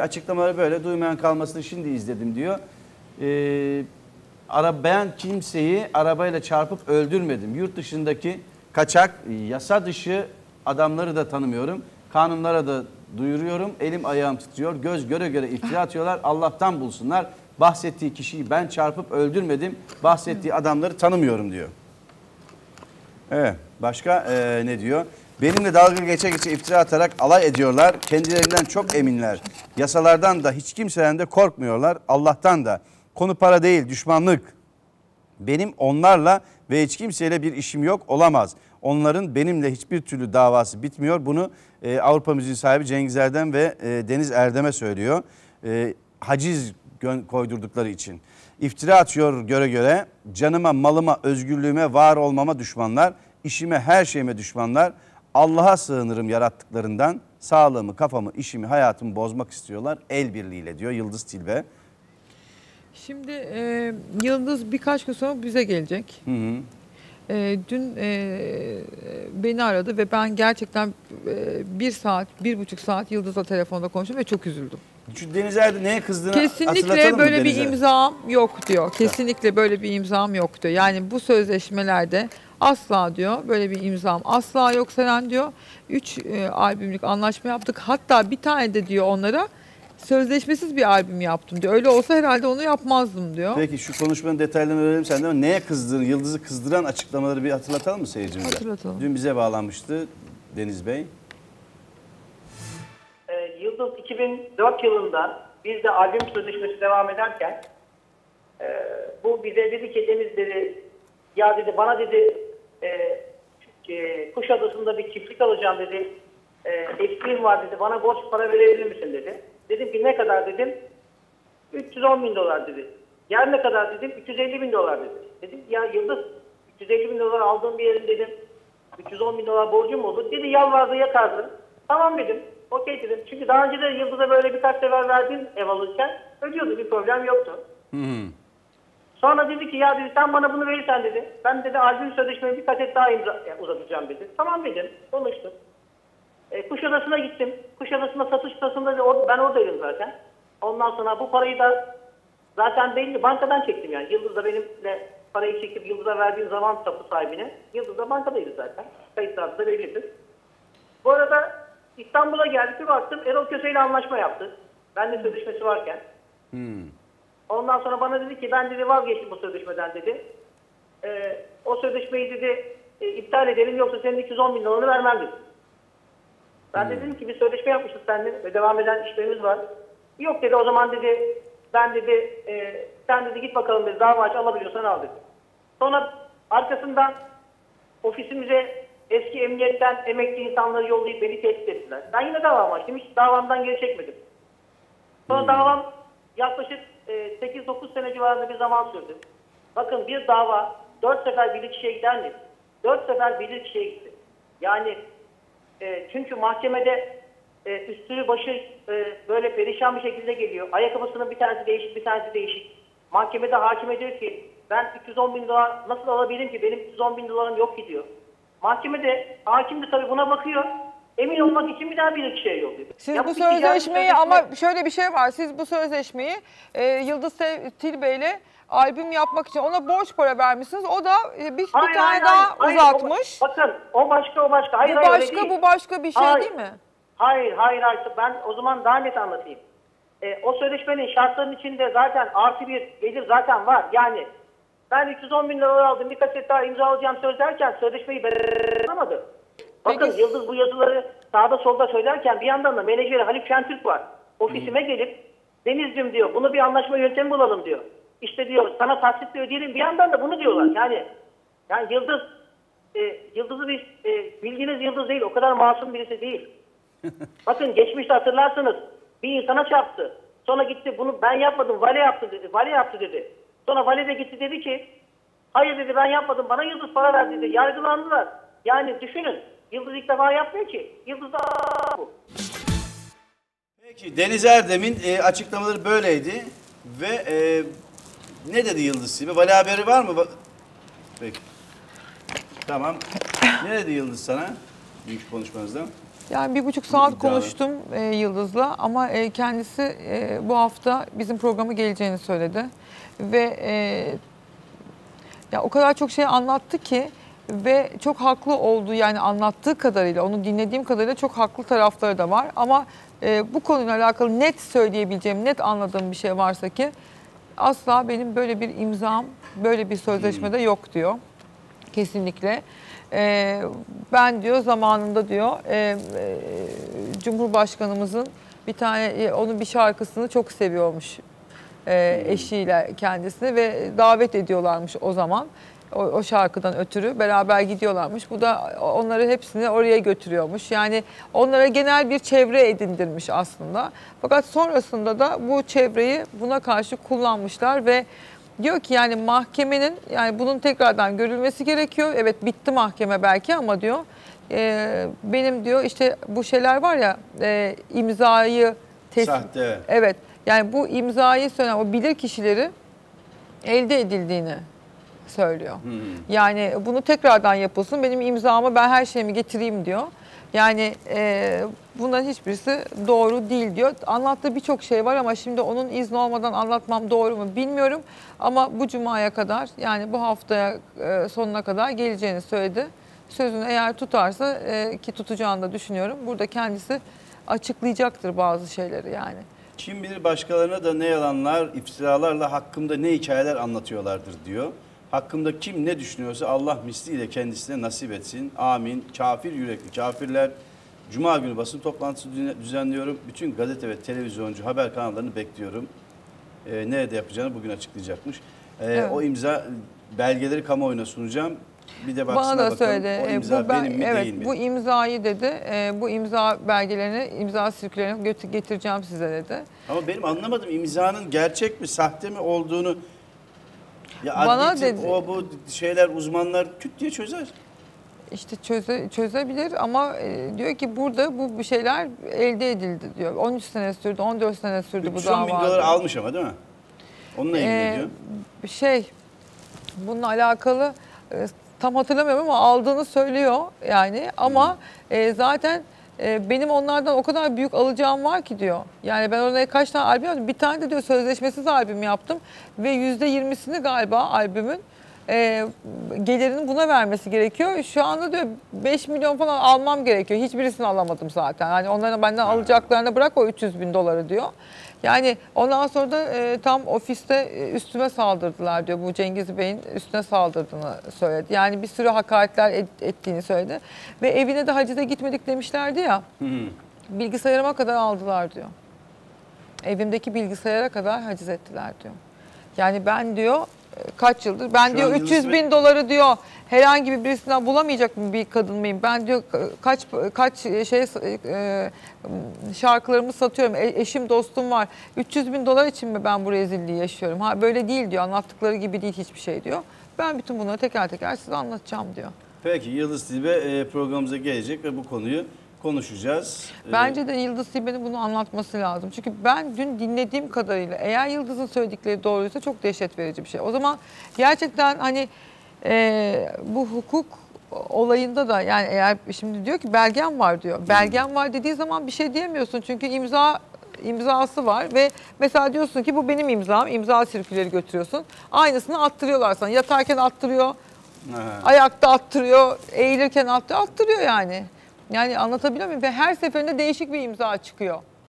Açıklamaları böyle duymayan kalmasını şimdi izledim diyor. Ee, ben kimseyi arabayla çarpıp öldürmedim. Yurt dışındaki kaçak, yasa dışı adamları da tanımıyorum. Kanunlara da duyuruyorum. Elim ayağım titriyor. Göz göre göre iftira atıyorlar. Allah'tan bulsunlar. Bahsettiği kişiyi ben çarpıp öldürmedim. Bahsettiği adamları tanımıyorum diyor. Evet. Başka eee, ne diyor? Benimle dalga geçe geçe iftira atarak alay ediyorlar. Kendilerinden çok eminler. Yasalardan da hiç kimseden de korkmuyorlar. Allah'tan da. Konu para değil, düşmanlık. Benim onlarla ve hiç kimseyle bir işim yok olamaz. Onların benimle hiçbir türlü davası bitmiyor. Bunu e, Avrupa Müziği sahibi Cengiz Erdem ve e, Deniz Erdem'e söylüyor. E, haciz koydurdukları için. İftira atıyor göre göre. Canıma, malıma, özgürlüğüme, var olmama düşmanlar. işime, her şeyime düşmanlar. Allah'a sığınırım yarattıklarından. Sağlığımı, kafamı, işimi, hayatımı bozmak istiyorlar. El birliğiyle diyor Yıldız Tilbe. Şimdi e, Yıldız birkaç gün sonra bize gelecek. Hı hı. E, dün e, beni aradı ve ben gerçekten e, bir saat, bir buçuk saat Yıldız'la telefonda konuştum ve çok üzüldüm. Şu Deniz Erdem neye kızdığını Kesinlikle böyle bir imzam yok diyor. Kesinlikle böyle bir imzam yok diyor. Yani bu sözleşmelerde asla diyor böyle bir imzam asla yok Seren diyor. Üç e, albümlük anlaşma yaptık. Hatta bir tane de diyor onlara sözleşmesiz bir albüm yaptım diyor. Öyle olsa herhalde onu yapmazdım diyor. Peki şu konuşmanın detaylarını öğrenelim senden ama neye kızdığını, Yıldız'ı kızdıran açıklamaları bir hatırlatalım mı seyircimize? Hatırlatalım. Dün bize bağlanmıştı Deniz Bey. Ee, Yıldız 2004 yılında biz de albüm sözleşmesi devam ederken e, bu bize dedi ki Deniz dedi ya dedi bana dedi e, e, Kuşadası'nda bir çiftlik alacağım dedi. E, eksiğim var dedi. Bana borç para verebilir misin dedi. Dedim ki ne kadar dedim. 310 bin dolar dedi. Yer ne kadar dedim. 350 bin dolar dedi. Dedim ya Yıldız 350 bin dolar aldığım bir yerin dedim. 310 bin dolar borcum olur. Dedi yalvardı yakardı. Tamam dedim. Okey dedim. Çünkü daha önce de Yıldız'a böyle birkaç sefer verdiğim ev alırken ödüyordu. Bir problem yoktu. Hı. Sonra dedi ki ya dedi sen bana bunu verirsen dedi. Ben dedi albüm sözleşmeyi bir paket daha imza, uzatacağım dedi. Tamam dedim. Konuştuk. E, Kuşadası'na gittim. Kuşadası'nda satış sırasında da or- ben oradaydım zaten. Ondan sonra bu parayı da zaten belli bankadan çektim yani. Yıldız da benimle parayı çekip Yıldız'a verdiğim zaman tapu sahibine. Yıldız da bankadaydı zaten. Kayıtlarda da bellidir. Bu arada İstanbul'a geldik bir baktım Erol Köse ile anlaşma yaptı. Bende sözleşmesi varken. Ondan sonra bana dedi ki ben dedi vazgeçtim bu sözleşmeden dedi. Ee, o sözleşmeyi dedi e, iptal edelim yoksa senin 210 bin dolarını vermem dedi. Ben de dedim ki bir sözleşme yapmışız seninle ve devam eden işlerimiz var. Yok dedi o zaman dedi ben dedi e, sen dedi git bakalım dedi dava aç alabiliyorsan al dedi. Sonra arkasından ofisimize eski emniyetten emekli insanları yollayıp beni tehdit ettiler. Ben yine davam açtım. Hiç davamdan geri çekmedim. Sonra davam yaklaşık e, 8-9 sene civarında bir zaman sürdü. Bakın bir dava 4 sefer bilirkişiye gider mi? 4 sefer bilirkişiye gitti. Yani e, çünkü mahkemede e, üstü başı e, böyle perişan bir şekilde geliyor. Ayakkabısının bir tanesi değişik bir tanesi değişik. Mahkemede hakime diyor ki ben 310 bin dolar nasıl alabilirim ki benim 310 bin dolarım yok ki diyor. Mahkemede hakim de tabii buna bakıyor. Emin olmak için bir daha bilirkişiye yolluyor. Siz Ya bu bir sözleşmeyi sözleşme- ama şöyle bir şey var. Siz bu sözleşmeyi e, Yıldız Sev- Tilbe ile albüm yapmak için ona borç para vermişsiniz. O da e, bir, bir Hayır, tane hayır, daha hayır, uzatmış. O- bakın o başka o başka. Hayır, bu hayır, başka bu başka bir şey Hayır. değil mi? Hayır hayır hayır. Ben o zaman daha net anlatayım. E, o sözleşmenin şartlarının içinde zaten artı bir gelir zaten var. Yani ben 310 bin lira aldım bir kaset daha imzalayacağım söz derken sözleşmeyi anlamadı. Bakın Peki- Yıldız bu yazıları sağda solda söylerken bir yandan da menajeri Haluk Şentürk var. Ofisime gelip Deniz'cim diyor bunu bir anlaşma yöntemi bulalım diyor. İşte diyor sana taksitle ödeyelim bir yandan da bunu diyorlar. Yani yani Yıldız e, Yıldız'ı bir e, bildiğiniz Yıldız değil o kadar masum birisi değil. Bakın geçmişte hatırlarsınız bir insana çarptı. Sonra gitti bunu ben yapmadım vale yaptı dedi. Vale yaptı dedi. Sonra vale de gitti dedi ki hayır dedi ben yapmadım bana Yıldız para verdi dedi. Yargılandılar. Yani düşünün Yıldız ilk defa yapmıyor ki. Yıldız da bu. Peki Deniz Erdem'in e, açıklamaları böyleydi ve e, ne dedi Yıldız Tilbe? Vali haberi var mı? Ba- Peki. Tamam. Ne dedi Yıldız sana? Büyük konuşmanızda. Yani bir buçuk saat İddialı. konuştum e, Yıldız'la ama e, kendisi e, bu hafta bizim programa geleceğini söyledi. Ve e, ya o kadar çok şey anlattı ki ve çok haklı olduğu yani anlattığı kadarıyla onu dinlediğim kadarıyla çok haklı tarafları da var. Ama e, bu konuyla alakalı net söyleyebileceğim, net anladığım bir şey varsa ki asla benim böyle bir imzam, böyle bir sözleşmede yok diyor. Kesinlikle. Ee, ben diyor zamanında diyor e, e, Cumhurbaşkanımızın bir tane e, onun bir şarkısını çok seviyormuş e, eşiyle kendisini ve davet ediyorlarmış o zaman. O, o şarkıdan ötürü beraber gidiyorlarmış. Bu da onları hepsini oraya götürüyormuş. Yani onlara genel bir çevre edindirmiş aslında. Fakat sonrasında da bu çevreyi buna karşı kullanmışlar ve diyor ki yani mahkemenin yani bunun tekrardan görülmesi gerekiyor. Evet bitti mahkeme belki ama diyor e, benim diyor işte bu şeyler var ya e, imzayı Sahte. Evet. Yani bu imzayı söyleyen o bilir kişileri elde edildiğini söylüyor. Yani bunu tekrardan yapılsın. Benim imzamı ben her şeyimi getireyim diyor. Yani e, bunların hiçbirisi doğru değil diyor. Anlattığı birçok şey var ama şimdi onun izni olmadan anlatmam doğru mu bilmiyorum. Ama bu cumaya kadar yani bu haftaya e, sonuna kadar geleceğini söyledi. Sözünü eğer tutarsa e, ki tutacağını da düşünüyorum. Burada kendisi açıklayacaktır bazı şeyleri yani. Kim bilir başkalarına da ne yalanlar, iftiralarla hakkımda ne hikayeler anlatıyorlardır diyor. Hakkımda kim ne düşünüyorsa Allah misliyle kendisine nasip etsin. Amin. Kafir yürekli kafirler. Cuma günü basın toplantısı düzenliyorum. Bütün gazete ve televizyoncu haber kanallarını bekliyorum. Ee, nerede yapacağını bugün açıklayacakmış. Ee, Evet. O imza belgeleri kamuoyuna sunacağım. Bir de Bana baksınlar da bakalım o E, imza bu ben- benim mi evet, değil mi? Bu imzayı dedi. e, bu imza belgelerini, imza sirkülerini getireceğim size dedi. Ama benim anlamadım imzanın gerçek mi sahte mi olduğunu. Ya Bana adli tıp, dedi- o bu şeyler uzmanlar küt diye çözer. İşte çöze, çözebilir ama e, diyor ki burada bu bir şeyler elde edildi diyor. 13 sene sürdü, 14 sene sürdü bu 310 bin dava. dolar almış ama değil mi? Onunla ilgili Ee, diyor. şey bununla alakalı e, tam hatırlamıyorum ama aldığını söylüyor yani ama e, zaten e, benim onlardan o kadar büyük alacağım var ki diyor. Yani ben oraya kaç tane albüm yaptım. Bir tane de diyor sözleşmesiz albüm yaptım ve yüzde yirmisini galiba albümün e, gelirini buna vermesi gerekiyor. Şu anda diyor 5 milyon falan almam gerekiyor. Hiçbirisini alamadım zaten. Yani onların benden alacaklarını bırak o 300 bin doları diyor. Yani ondan sonra da e, tam ofiste e, üstüme saldırdılar diyor. Bu Cengiz Bey'in üstüne saldırdığını söyledi. Yani bir sürü hakaretler et- ettiğini söyledi. Ve evine de hacize gitmedik demişlerdi ya. Bilgisayarıma kadar aldılar diyor. Evimdeki bilgisayara kadar haciz ettiler diyor. Yani ben diyor kaç yıldır ben Şu diyor an Yıldız 300 bin doları diyor herhangi bir birisinden bulamayacak mı bir kadın mıyım? Ben diyor ka- kaç kaç şey e, şarkılarımı satıyorum. E- eşim dostum var. 300 bin dolar için mi ben bu rezilliği yaşıyorum? Ha böyle değil diyor. Anlattıkları gibi değil hiçbir şey diyor. Ben bütün bunları teker teker size anlatacağım diyor. Peki Yıldız Tilbe e, programımıza gelecek ve bu konuyu konuşacağız. Ee, Bence de Yıldız Tilbe'nin bunu anlatması lazım. Çünkü ben dün dinlediğim kadarıyla eğer Yıldız'ın söyledikleri doğruysa çok dehşet verici bir şey. O zaman gerçekten hani e, bu hukuk olayında da yani eğer şimdi diyor ki belgem var diyor. Belgem var dediği zaman bir şey diyemiyorsun. Çünkü imza imzası var ve mesela diyorsun ki bu benim imzam. imza sirküleri götürüyorsun. Aynısını attırıyorlar sana. Yatarken attırıyor. Ayakta attırıyor, eğilirken attırıyor, attırıyor yani. Yani anlatabiliyor muyum? Ve her seferinde değişik bir imza çıkıyor.